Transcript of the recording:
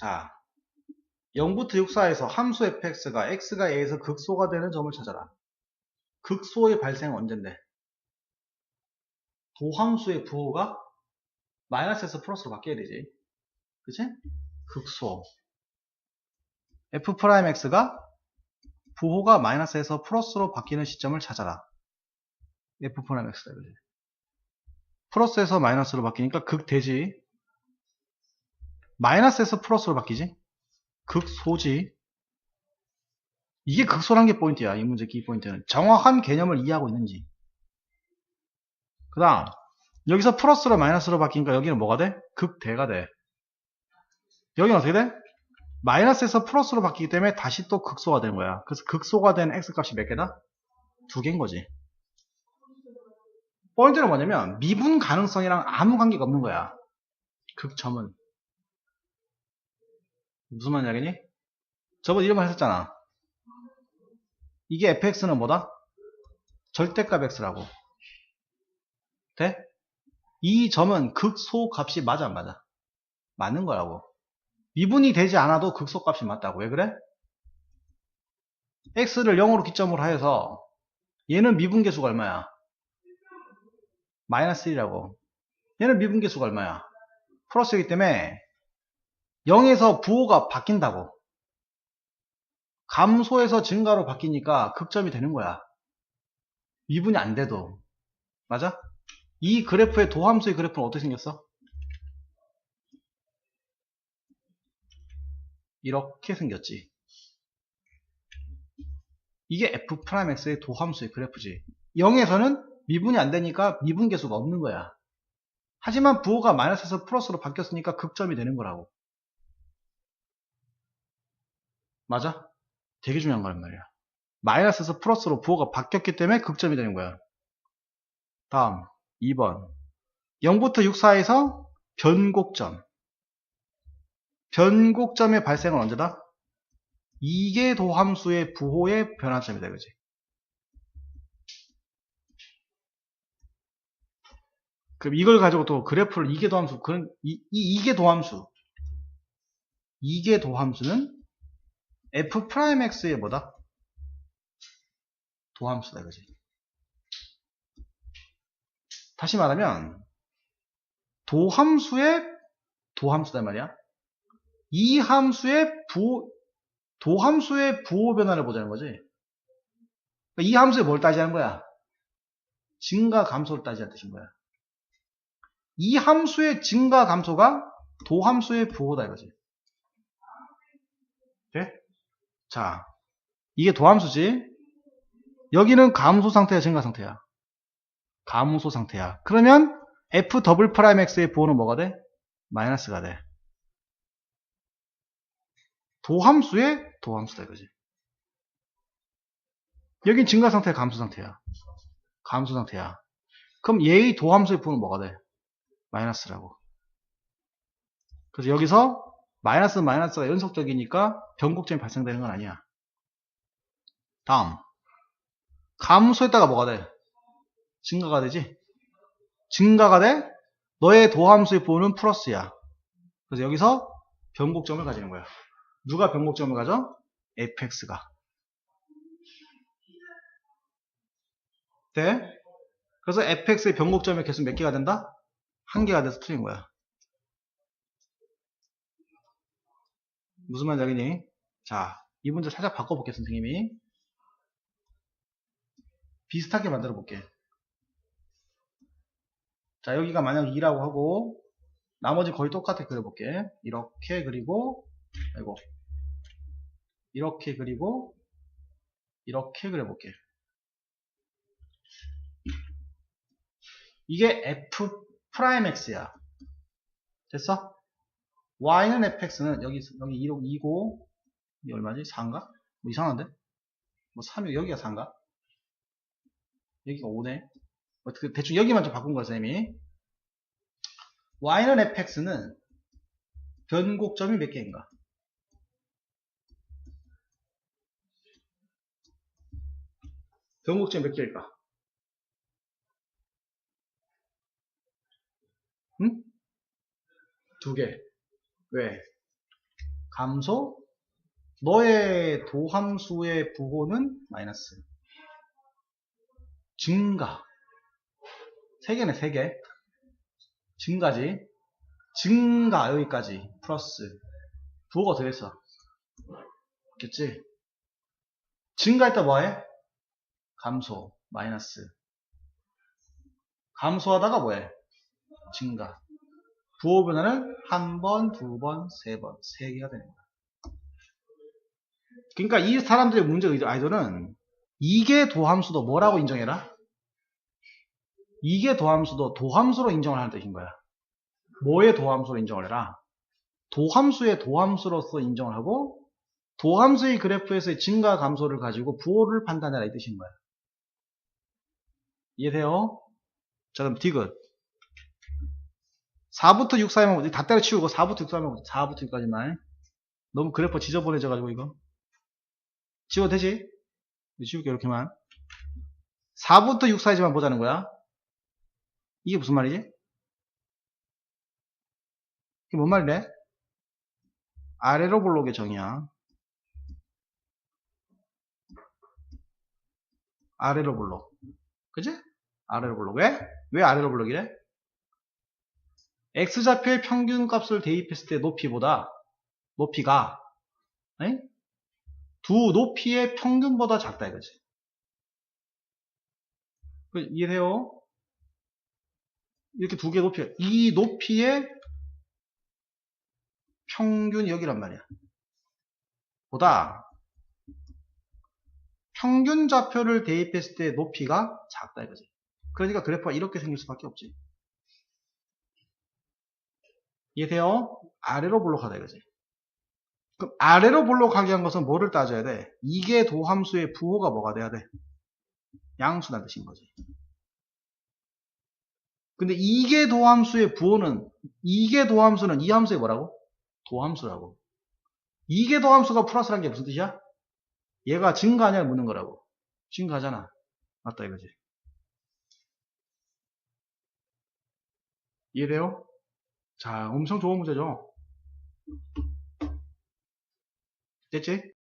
자, 0부터 6 사이에서 함수 fx가 x가 a에서 극소가 되는 점을 찾아라. 극소의 발생은 언젠데? 도함수의 부호가 마이너스에서 플러스로 바뀌어야 되지. 그치? 극소. f'x가 부호가 마이너스에서 플러스로 바뀌는 시점을 찾아라. f'x다, 그지? 플러스에서 마이너스로 바뀌니까 극대지. 마이너스에서 플러스로 바뀌지? 극소지. 이게 극소란 게 포인트야. 이 문제 키 포인트는. 정확한 개념을 이해하고 있는지. 그 다음, 여기서 플러스로 마이너스로 바뀌니까 여기는 뭐가 돼? 극대가 돼. 여기는 어떻게 돼? 마이너스에서 플러스로 바뀌기 때문에 다시 또 극소가 되는 거야. 그래서 극소가 된 x값이 몇 개다? 두 개인 거지. 포인트는 뭐냐면 미분 가능성이랑 아무 관계가 없는 거야. 극점은. 무슨 말이냐, 겠니 저번 이런 말 했었잖아. 이게 fx는 뭐다? 절대값 x라고. 돼? 이 점은 극소값이 맞아, 안 맞아? 맞는 거라고. 미분이 되지 않아도 극소값이 맞다고. 왜 그래? x를 0으로 기점으로 하여서 얘는 미분계수가 얼마야? 마이너스 1이라고. 얘는 미분계수가 얼마야? 플러스이기 때문에 0에서 부호가 바뀐다고. 감소에서 증가로 바뀌니까 극점이 되는 거야. 미분이 안 돼도. 맞아? 이 그래프의 도함수의 그래프는 어떻게 생겼어? 이렇게 생겼지. 이게 f'x의 도함수의 그래프지. 0에서는 미분이 안 되니까 미분 계수가 없는 거야. 하지만 부호가 마이너스에서 플러스로 바뀌었으니까 극점이 되는 거라고. 맞아? 되게 중요한 거란 말이야. 마이너스에서 플러스로 부호가 바뀌었기 때문에 극점이 되는 거야. 다음 2번 0부터 6 사이에서 변곡점 변곡점의 발생은 언제다? 이게 도함수의 부호의 변화점이다 그지? 그럼 이걸 가지고 또 그래프를 이게 도함수 그런 이, 이, 이게 도함수 이게 도함수는 f'x의 뭐다? 도함수다 그지? 다시 말하면 도함수의 도함수다 말이야. 이 함수의 부 도함수의 부호 변화를 보자는 거지. 그러니까 이 함수에 뭘 따지는 거야? 증가 감소를 따지는 뜻인 거야. 이 함수의 증가 감소가 도함수의 부호다 이거지. 돼? 자, 이게 도함수지. 여기는 감소 상태야, 증가 상태야. 감소 상태야. 그러면 f 더블 프라임 x의 부호는 뭐가 돼? 마이너스가 돼. 도함수의 도함수다 이거지. 여긴 증가 상태, 감소 상태야. 감소 상태야. 그럼 얘의 도함수의 부호는 뭐가 돼? 마이너스라고. 그래서 여기서 마이너스 마이너스가 연속적이니까 변곡점이 발생되는 건 아니야. 다음. 감소했다가 뭐가 돼? 증가가 되지? 증가가 돼? 너의 도함수의 부호는 플러스야. 그래서 여기서 변곡점을 가지는 거야. 누가 변곡점을 가져? fx가. 돼? 그래서 fx의 변곡점이 계속 몇 개가 된다? 한 개가 돼서 틀린 거야. 무슨 말인지 알겠니? 자, 이 문제 살짝 바꿔볼게, 선생님이. 비슷하게 만들어 볼게. 자, 여기가 만약 2라고 하고, 나머지 거의 똑같아 그려볼게. 이렇게 그리고, 아이고. 이렇게 그리고, 이렇게 그려볼게. 이게 f 프라임 x야. 됐어? Y는 fx는 여기 여기 2로 2고 이 얼마지? 4인가? 뭐 이상한데? 뭐 3이 여기가 4인가? 여기가 5네. 어떻게 대충 여기만 좀 바꾼 거야, 쌤이. y는 fx는 변곡점이 몇 개인가? 변곡점이 몇 개일까? 응? 두 개. 왜? 감소. 너의 도함수의 부호는 마이너스. 증가. 세 개네, 세 개. 증가지. 증가, 여기까지. 플러스. 부호가 어떻게 됐어? 겠지? 증가했다 뭐해? 감소, 마이너스. 감소하다가 뭐해? 증가. 부호 변화는 한 번, 두 번, 세 번, 세 개가 되는 거야. 그러니까 이 사람들의 문제 아이들은 이게 도함수도 뭐라고 인정해라? 이게 도함수도 도함수로 인정을 하는 뜻인 거야. 뭐의 도함수로 인정을 해라? 도함수의 도함수로서 인정을 하고 도함수의 그래프에서의 증가 감소를 가지고 부호를 판단해라 이 뜻인 거야. 이해돼요? 자 그럼 디귿 4부터 6 사이면 다 때려치우고 4부터 6 사이면 4부터 6까지만 너무 그래프 지저분해져 가지고 이거 지워도 되지? 지울게 이렇게만 4부터 6 사이즈만 보자는 거야 이게 무슨 말이지? 이게 뭔 말이래? 아래로 볼록의 정의야 아래로 볼록 그지? 아래로 볼록 왜? 왜 아래로 볼록이래? X좌표의 평균값을 대입했을 때 높이보다 높이가 에? 두 높이의 평균보다 작다 이거지. 그 이해돼요? 이렇게 두 개 높이 이 높이의 평균이 여기란 말이야. 보다. 평균 좌표를 대입했을 때 높이가 작다 이거지. 그러니까 그래프가 이렇게 생길 수밖에 없지 이해돼요? 아래로 볼록하다 이거지. 그럼 아래로 볼록하게 한 것은 뭐를 따져야 돼? 이게 도함수의 부호가 뭐가 돼야 돼? 양수란 뜻인 거지. 근데 이게 도함수의 부호는 이게 도함수는 이 함수의 뭐라고? 도함수라고. 이게 도함수가 플러스란 게 무슨 뜻이야? 얘가 증가하냐 묻는 거라고. 증가하잖아. 맞다 이거지. 이해돼요? 자, 엄청 좋은 문제죠. 됐지?